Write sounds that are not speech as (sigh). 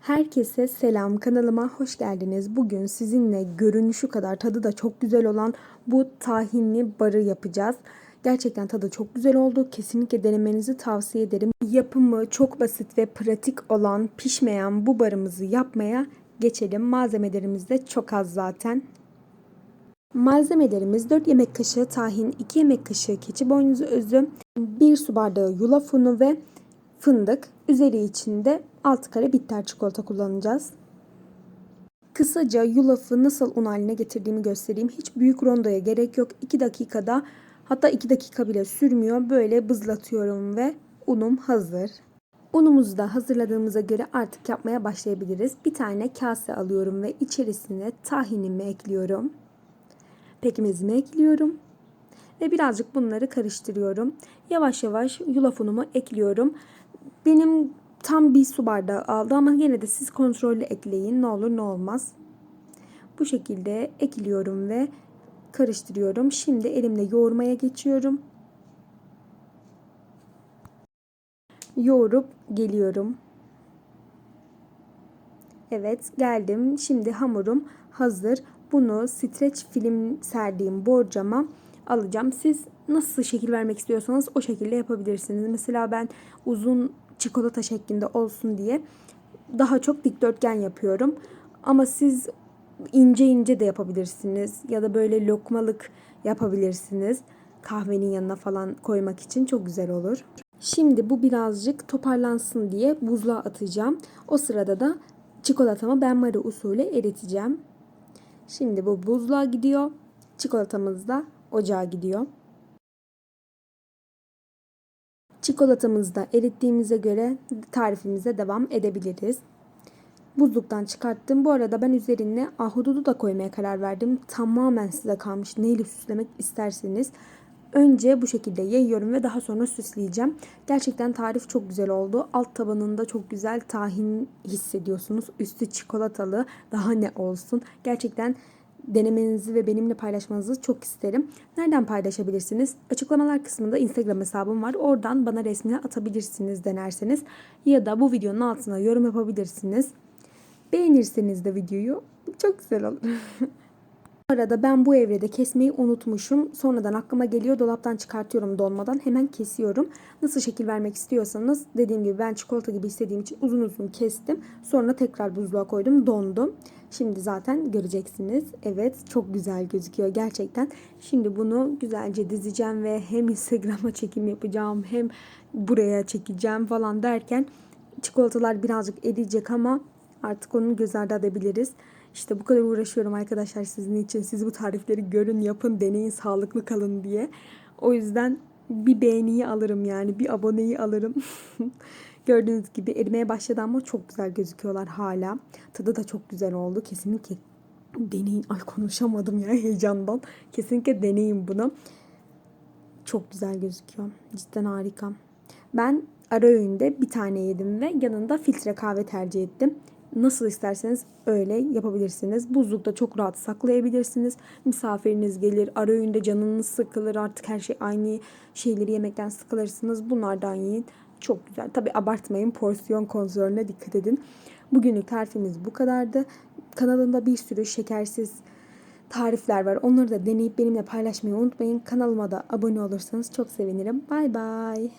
Herkese selam kanalıma hoş geldiniz. Bugün sizinle görünüşü kadar tadı da çok güzel olan bu tahinli barı yapacağız. Gerçekten tadı çok güzel oldu. Kesinlikle denemenizi tavsiye ederim. Yapımı çok basit ve pratik olan pişmeyen bu barımızı yapmaya geçelim. Malzemelerimiz de çok az zaten. Malzemelerimiz 4 yemek kaşığı tahin, 2 yemek kaşığı keçi boynuzu özü, 1 su bardağı yulaf unu ve fındık. Üzeri içinde 6 kare bitter çikolata kullanacağız. Kısaca yulafı nasıl un haline getirdiğimi göstereyim. Hiç büyük rondoya gerek yok. 2 dakikada hatta 2 dakika bile sürmüyor. Böyle bızlatıyorum ve unum hazır. Unumuzu da hazırladığımıza göre artık yapmaya başlayabiliriz. Bir tane kase alıyorum ve içerisine tahinimi ekliyorum. Pekmezimi ekliyorum. Ve birazcık bunları karıştırıyorum. Yavaş yavaş yulaf unumu ekliyorum. Benim tam bir su bardağı aldı ama yine de siz kontrollü ekleyin. Ne olur ne olmaz. Bu şekilde ekliyorum ve karıştırıyorum. Şimdi elimle yoğurmaya geçiyorum. Yoğurup geliyorum. Evet geldim. Şimdi hamurum hazır. Bunu streç film serdiğim borcama alacağım. Siz nasıl şekil vermek istiyorsanız o şekilde yapabilirsiniz. Mesela ben uzun çikolata şeklinde olsun diye daha çok dikdörtgen yapıyorum. Ama siz ince ince de yapabilirsiniz ya da böyle lokmalık yapabilirsiniz. Kahvenin yanına falan koymak için çok güzel olur. Şimdi bu birazcık toparlansın diye buzluğa atacağım. O sırada da çikolatamı benmari usulü eriteceğim. Şimdi bu buzluğa gidiyor. Çikolatamız da ocağa gidiyor. Çikolatamızı da erittiğimize göre tarifimize devam edebiliriz. Buzluktan çıkarttım. Bu arada ben üzerine ahududu da koymaya karar verdim. Tamamen size kalmış. Neyle süslemek isterseniz. Önce bu şekilde yayıyorum ve daha sonra süsleyeceğim. Gerçekten tarif çok güzel oldu. Alt tabanında çok güzel tahin hissediyorsunuz. Üstü çikolatalı. Daha ne olsun. Gerçekten denemenizi ve benimle paylaşmanızı çok isterim. Nereden paylaşabilirsiniz? Açıklamalar kısmında Instagram hesabım var. Oradan bana resmini atabilirsiniz denerseniz. Ya da bu videonun altına yorum yapabilirsiniz. Beğenirseniz de videoyu çok güzel olur. (laughs) Bu arada ben bu evrede kesmeyi unutmuşum. Sonradan aklıma geliyor. Dolaptan çıkartıyorum donmadan. Hemen kesiyorum. Nasıl şekil vermek istiyorsanız dediğim gibi ben çikolata gibi istediğim için uzun uzun kestim. Sonra tekrar buzluğa koydum. Dondu. Şimdi zaten göreceksiniz. Evet çok güzel gözüküyor gerçekten. Şimdi bunu güzelce dizeceğim ve hem Instagram'a çekim yapacağım hem buraya çekeceğim falan derken çikolatalar birazcık eriyecek ama artık onu göz ardı edebiliriz. İşte bu kadar uğraşıyorum arkadaşlar sizin için. Siz bu tarifleri görün, yapın, deneyin, sağlıklı kalın diye. O yüzden bir beğeniyi alırım yani. Bir aboneyi alırım. (laughs) Gördüğünüz gibi erimeye başladı ama çok güzel gözüküyorlar hala. Tadı da çok güzel oldu. Kesinlikle deneyin. Ay konuşamadım ya (laughs) heyecandan. Kesinlikle deneyin bunu. Çok güzel gözüküyor. Cidden harika. Ben ara öğünde bir tane yedim ve yanında filtre kahve tercih ettim. Nasıl isterseniz öyle yapabilirsiniz. Buzlukta çok rahat saklayabilirsiniz. Misafiriniz gelir, ara öğünde canınız sıkılır. Artık her şey aynı şeyleri yemekten sıkılırsınız. Bunlardan yiyin. Çok güzel. Tabi abartmayın. Porsiyon kontrolüne dikkat edin. Bugünlük tarifimiz bu kadardı. Kanalımda bir sürü şekersiz tarifler var. Onları da deneyip benimle paylaşmayı unutmayın. Kanalıma da abone olursanız çok sevinirim. Bay bay.